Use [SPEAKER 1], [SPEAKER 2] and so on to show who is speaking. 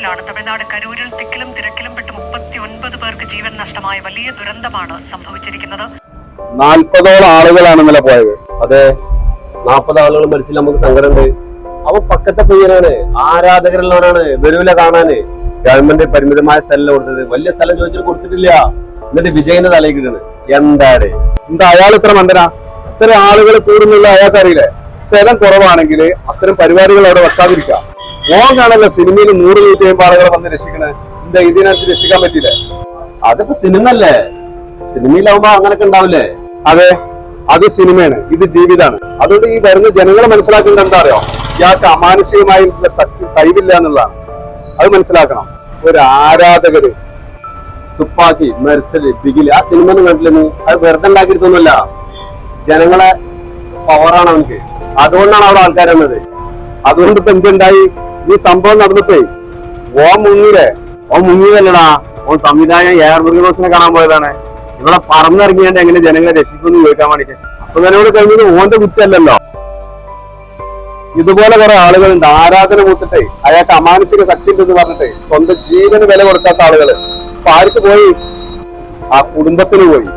[SPEAKER 1] വെള്ളത്തിലാണ് തമിഴ്നാട് കരൂരിൽ തിക്കിലും തിരക്കിലും പെട്ട് മുപ്പത്തി ഒൻപത് പേർക്ക് ജീവൻ നഷ്ടമായ വലിയ ദുരന്തമാണ് സംഭവിച്ചിരിക്കുന്നത്.
[SPEAKER 2] നാൽപ്പതോളം ആളുകളാണ് ഇന്നലെ പോയത്.
[SPEAKER 3] അതെ നാൽപ്പത് ആളുകൾ മരിച്ചില്ല നമുക്ക് സങ്കടമുണ്ട്. അവ പക്കത്തെ പയ്യനാണ് ആരാധകരുള്ളവരാണ് വരൂല കാണാന്. ഗവൺമെന്റ് പരിമിതമായ സ്ഥലം കൊടുത്തത്? വലിയ സ്ഥലം ചോദിച്ചിട്ട് കൊടുത്തിട്ടില്ല. എന്നിട്ട് വിജയന്റെ തലയിൽ കിട്ടണ് എന്താണ്?
[SPEAKER 2] എന്താ അയാൾ ഇത്ര മണ്ടനാ? ഇത്ര ആളുകൾ കൂടുന്നുള്ള അയാൾക്കറിയില്ലേ? സ്ഥലം കുറവാണെങ്കിൽ അത്തരം പരിപാടികൾ അവിടെ വെക്കാതിരിക്കാം. ഓൻ കാണല്ലോ സിനിമയിൽ നൂറ് നൂറ്റി അമ്പത് ആളുകളെ വന്ന് രക്ഷിക്കണേ. എന്താ ഇതിനകത്ത് രക്ഷിക്കാൻ പറ്റില്ലേ
[SPEAKER 3] അതിപ്പോ സിനിമ അല്ലേ സിനിമയിലാവുമ്പോ അങ്ങനൊക്കെ ഉണ്ടാവില്ലേ?
[SPEAKER 2] അതെ അത് സിനിമയാണ്. ഇത് ജീവിതമാണ് അതുകൊണ്ട് ഈ വരുന്ന ജനങ്ങൾ മനസ്സിലാക്കുന്നത് എന്താ അറിയോ? ഇയാൾക്ക് അമാനുഷികമായിട്ടുള്ള ശക്തി കഴിവില്ല എന്നുള്ളതാണ്. അത് മനസ്സിലാക്കണം. ഒരു ആരാധകര്
[SPEAKER 3] തുപ്പാക്കി മെർസൽ ബിഗിൽ ആ സിനിമ കണ്ടില്ലെന്ന് അത് വെറുതെ ഉണ്ടാക്കിയിട്ടൊന്നുമല്ല. ജനങ്ങളെ പവറാണ് അവനക്ക് അതുകൊണ്ടാണ് അവിടെ ആൾക്കാർ വന്നത്.
[SPEAKER 2] അതുകൊണ്ട് ഇപ്പൊ എന്തുണ്ടായി? ഈ സംഭവം നടന്നിട്ടേ ഓ മുങ്ങിലേ
[SPEAKER 3] ഓ മുങ്ങിയതല്ലടാ ഓൻ സംവിധായകൻ എയർ മുരുകദോസിനെ കാണാൻ പോയതാണ്. ഇവിടെ പറന്നിറങ്ങിയാണ്ട് എങ്ങനെ ജനങ്ങളെ രക്ഷിക്കുമെന്ന് ചോദിക്കാൻ വേണ്ടിട്ട്
[SPEAKER 2] അപ്പൊ തന്നോട് കഴിഞ്ഞത് ഓന്റെ കുറ്റല്ലല്ലോ ഇതുപോലെ കുറെ ആളുകളുണ്ട്. ആരാധന കൂട്ടിട്ടേ അയാൾക്ക് അമാനസിക ശക്തി ഉണ്ടെന്ന് പറഞ്ഞിട്ട് സ്വന്തം ജീവന് വില കൊടുക്കാത്ത അപ്പൊ ആർക്ക് പോയി? ആ കുടുംബത്തിന് പോയി.